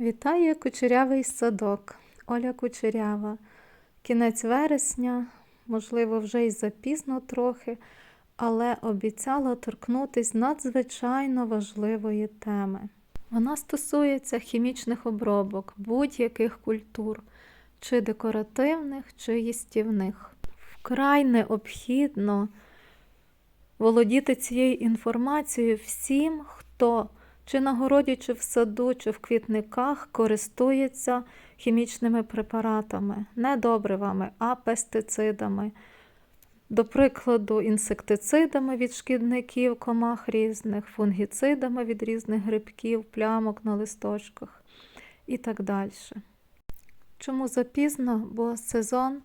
Вітає кучерявий садок. Оля Кучерява. Кінець вересня, можливо, вже й запізно трохи, але обіцяла торкнутись надзвичайно важливої теми. Вона стосується хімічних обробок будь-яких культур, чи декоративних, чи їстівних. Вкрай необхідно володіти цією інформацією всім, хто чи на городі, чи в саду, чи в квітниках користується хімічними препаратами, не добривами, а пестицидами. До прикладу, інсектицидами від шкідників, комах різних, фунгіцидами від різних грибків, плямок на листочках і так далі. Чому запізно? Бо сезон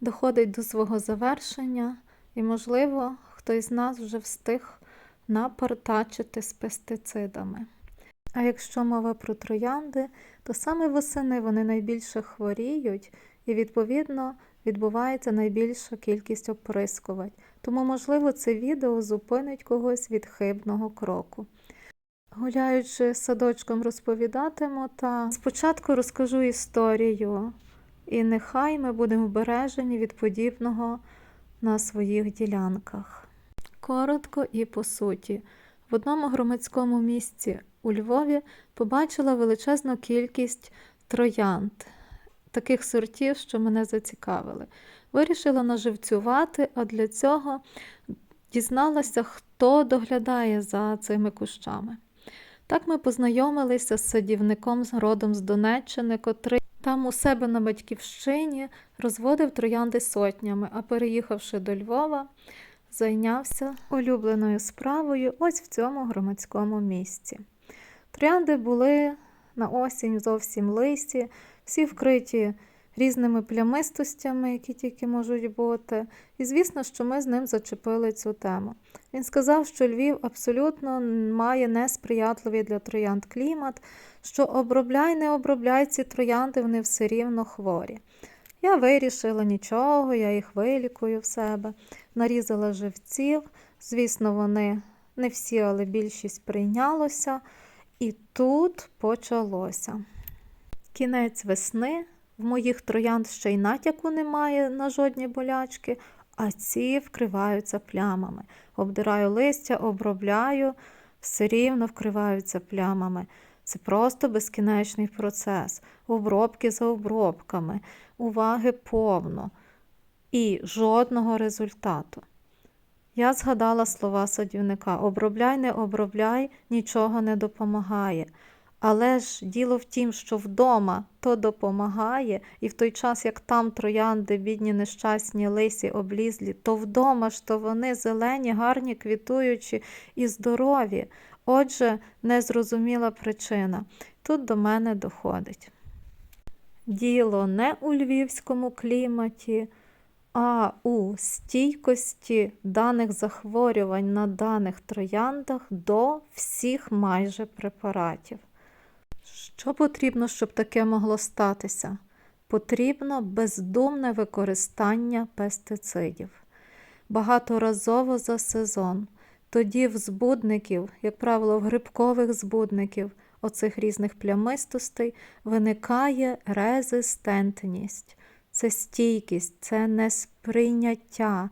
доходить до свого завершення, і, можливо, хтось з нас вже встиг напортачити з пестицидами. А якщо мова про троянди, то саме восени вони найбільше хворіють і, відповідно, відбувається найбільша кількість оприскувань. Тому, можливо, це відео зупинить когось від хибного кроку. Гуляючи садочком, розповідатиму, та спочатку розкажу історію, і нехай ми будемо вбережені від подібного на своїх ділянках. Коротко і по суті, в одному громадському місці у Львові побачила величезну кількість троянд, таких сортів, що мене зацікавили. Вирішила наживцювати, а для цього дізналася, хто доглядає за цими кущами. Так ми познайомилися з садівником родом з Донеччини, котрий там у себе на батьківщині розводив троянди сотнями, а переїхавши до Львова, зайнявся улюбленою справою ось в цьому громадському місці. Троянди були на осінь зовсім лисі, всі вкриті різними плямистостями, які тільки можуть бути. І звісно, що ми з ним зачепили цю тему. Він сказав, що Львів абсолютно має несприятливий для троянд клімат, що обробляй, не обробляй ці троянди, вони все рівно хворі. Я вирішила нічого, я їх вилікую в себе, нарізала живців. Звісно, вони не всі, але більшість прийнялося. І тут почалося. Кінець весни, в моїх троянд ще й натяку немає на жодні болячки, а ці вкриваються плямами. Обдираю листя, обробляю, все рівно вкриваються плямами. Це просто безкінечний процес, обробки за обробками, уваги повно і жодного результату. Я згадала слова садівника: обробляй, не обробляй, нічого не допомагає. Але ж діло в тім, що вдома то допомагає, і в той час, як там троянди, бідні, нещасні, лисі, облізлі, то вдома ж то вони зелені, гарні, квітуючі і здорові. Отже, незрозуміла причина. Тут до мене доходить. Діло не у львівському кліматі, а у стійкості даних захворювань на даних трояндах до всіх майже препаратів. Що потрібно, щоб таке могло статися? Потрібно бездумне використання пестицидів багаторазово за сезон. Тоді в збудників, як правило, в грибкових збудників оцих різних плямистостей виникає резистентність. Це стійкість, це несприйняття,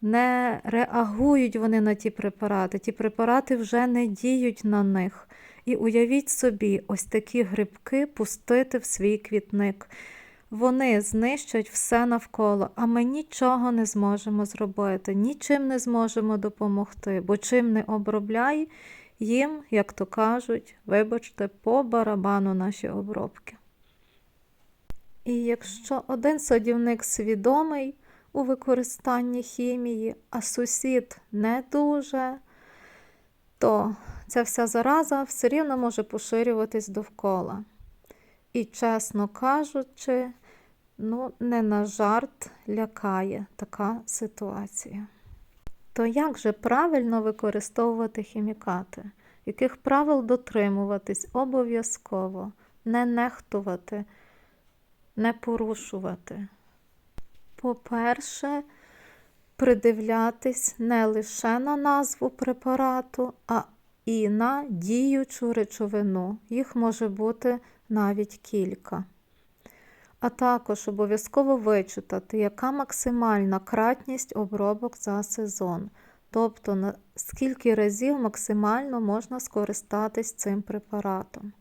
не реагують вони на ті препарати. Ті препарати вже не діють на них. І уявіть собі, ось такі грибки пустити в свій квітник. Вони знищать все навколо, а ми нічого не зможемо зробити, нічим не зможемо допомогти, бо чим не обробляй, їм, як то кажуть, вибачте, по барабану наші обробки. І якщо один садівник свідомий у використанні хімії, а сусід не дуже, то ця вся зараза все рівно може поширюватись довкола. І, чесно кажучи, ну, не на жарт лякає така ситуація. То як же правильно використовувати хімікати? Яких правил дотримуватись обов'язково, не нехтувати, не порушувати? По-перше, придивлятись не лише на назву препарату, а і на діючу речовину. Їх може бути навіть кілька. А також обов'язково вичитати, яка максимальна кратність обробок за сезон. Тобто, на скільки разів максимально можна скористатись цим препаратом.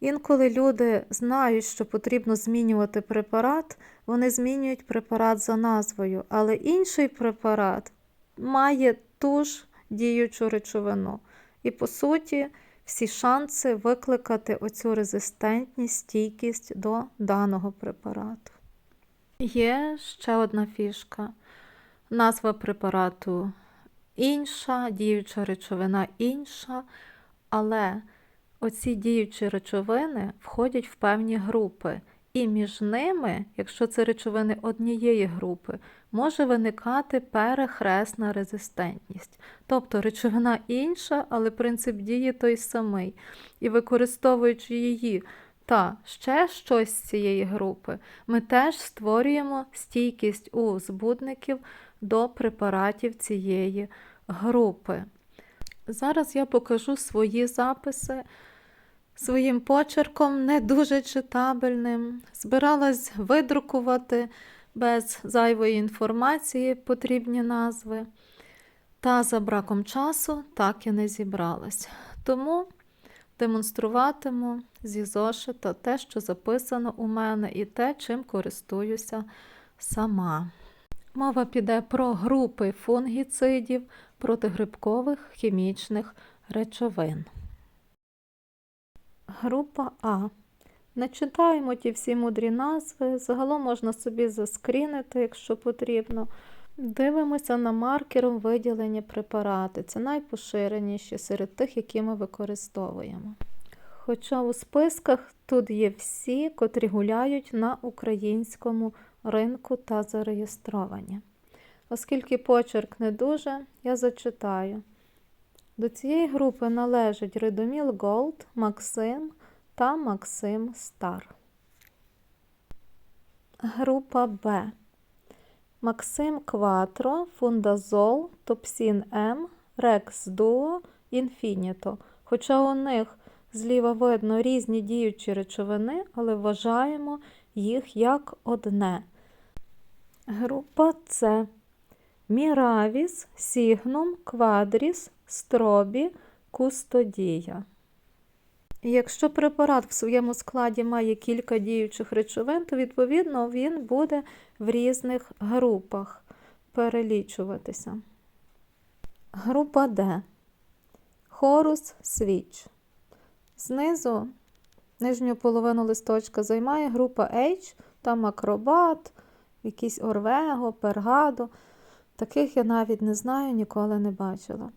Інколи люди знають, що потрібно змінювати препарат, вони змінюють препарат за назвою, але інший препарат має ту ж діючу речовину. І, по суті, всі шанси викликати оцю резистентність, стійкість до даного препарату. Є ще одна фішка. Назва препарату інша, діюча речовина інша, але оці діючі речовини входять в певні групи. І між ними, якщо це речовини однієї групи, може виникати перехресна резистентність. Тобто речовина інша, але принцип дії той самий. І використовуючи її та ще щось з цієї групи, ми теж створюємо стійкість у збудників до препаратів цієї групи. Зараз я покажу свої записи своїм почерком, не дуже читабельним. Збиралась видрукувати без зайвої інформації потрібні назви. Та за браком часу так і не зібралась. Тому демонструватиму зі зошита те, що записано у мене, і те, чим користуюся сама. Мова піде про групи фунгіцидів протигрибкових хімічних речовин. Група А. Не читаємо ті всі мудрі назви, загалом можна собі заскрінити, якщо потрібно. Дивимося на маркером виділені препарати. Це найпоширеніші серед тих, які ми використовуємо. Хоча у списках тут є всі, котрі гуляють на українському ринку та зареєстровані. Оскільки почерк не дуже, я зачитаю. До цієї групи належать Редоміл Голд, Максим та Максим Стар. Група Б. Максим Кватро, Фундазол, Топсін М, Рекс Дуо, Інфініто. Хоча у них зліва видно різні діючі речовини, але вважаємо їх як одне. Група С. Міравіс, Сігнум, Квадріс, Стробі, Кустодія. Якщо препарат в своєму складі має кілька діючих речовин, то відповідно він буде в різних групах перелічуватися. Група Д. Хорус свіч. Знизу нижню половину листочка займає група H, там акробат, якийсь орвего, пергадо. Таких я навіть не знаю, ніколи не бачила.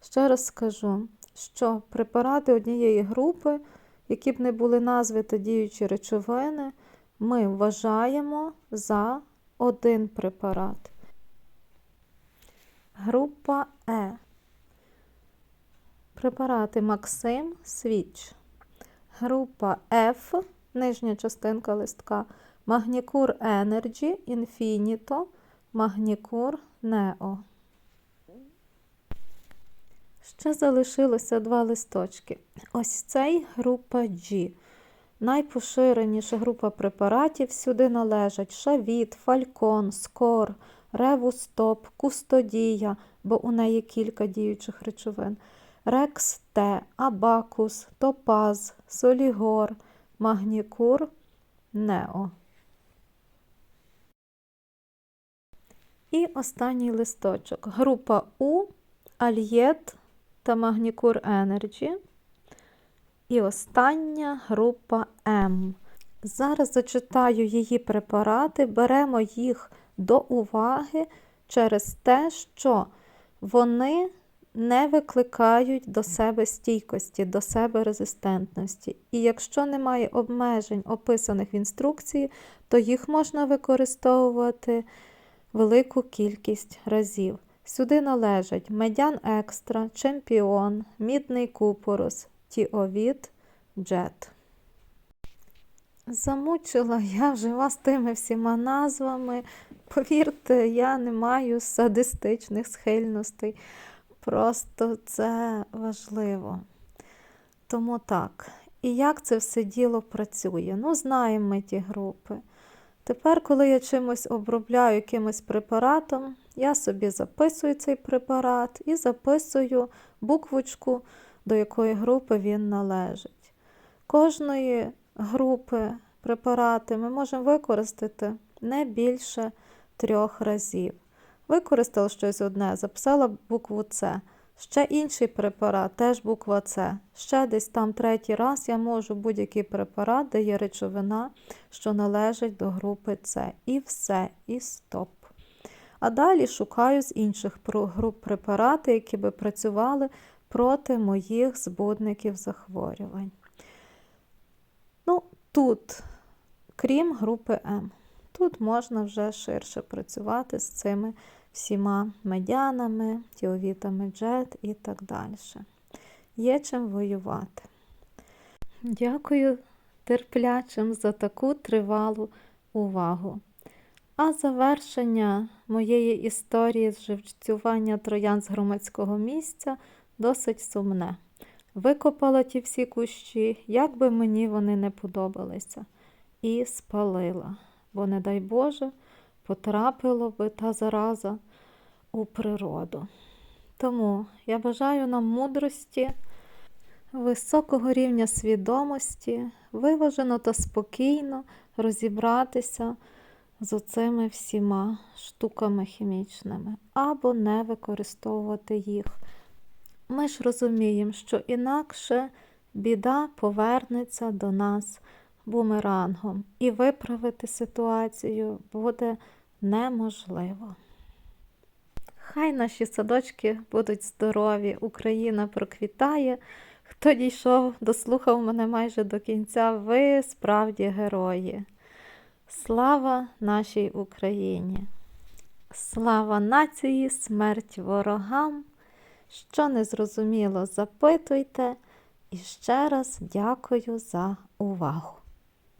Ще раз скажу, що препарати однієї групи, які б не були назви та діючі речовини, ми вважаємо за один препарат. Група Е. Препарати Максим Свіч. Група F, нижня частинка листка, Магнікур Energy, Infinito, Магнікур Нео. Ще залишилося два листочки. Ось цей група G. Найпоширеніша група препаратів сюди належать шавіт, фалькон, скор, ревустоп, кустодія, бо у неї кілька діючих речовин, рекс Т, абакус, топаз, солігор, магнікур, нео. І останній листочок. Група У, Альєт та Магнікур Energy. І остання група М. Зараз зачитаю її препарати, беремо їх до уваги через те, що вони не викликають до себе стійкості, до себе резистентності. І якщо немає обмежень, описаних в інструкції, то їх можна використовувати велику кількість разів. Сюди належать медян екстра, чемпіон, мідний купорос, тіовід, джет. Замучила я вже вас тими всіма назвами. Повірте, я не маю садистичних схильностей. Просто це важливо. Тому так. І як це все діло працює? Ну, знаємо ми ті групи. Тепер, коли я чимось обробляю якимось препаратом, я собі записую цей препарат і записую буквочку, до якої групи він належить. Кожної групи препарати ми можемо використати не більше трьох разів. Використала щось одне, записала букву С. Ще інший препарат, теж буква С. Ще десь там третій раз я можу будь-який препарат, де є речовина, що належить до групи С. І все, і стоп. А далі шукаю з інших груп препарати, які би працювали проти моїх збудників захворювань. Ну, тут, крім групи М, тут можна вже ширше працювати з цими всіма медянами, тіовітами джет і так далі. Є чим воювати. Дякую терплячим за таку тривалу увагу. А завершення моєї історії з живцювання троян з громадського місця досить сумне. Викопала ті всі кущі, як би мені вони не подобалися, і спалила, бо, не дай Боже, потрапила би та зараза у природу. Тому я бажаю нам мудрості, високого рівня свідомості, виважено та спокійно розібратися з оцими всіма штуками хімічними або не використовувати їх. Ми ж розуміємо, що інакше біда повернеться до нас бумерангом, і виправити ситуацію буде неможливо. Хай наші садочки будуть здорові, Україна проквітає. Хто дійшов, дослухав мене майже до кінця, ви справді герої. Слава нашій Україні! Слава нації, смерть ворогам! Що не зрозуміло, запитуйте. І ще раз дякую за увагу.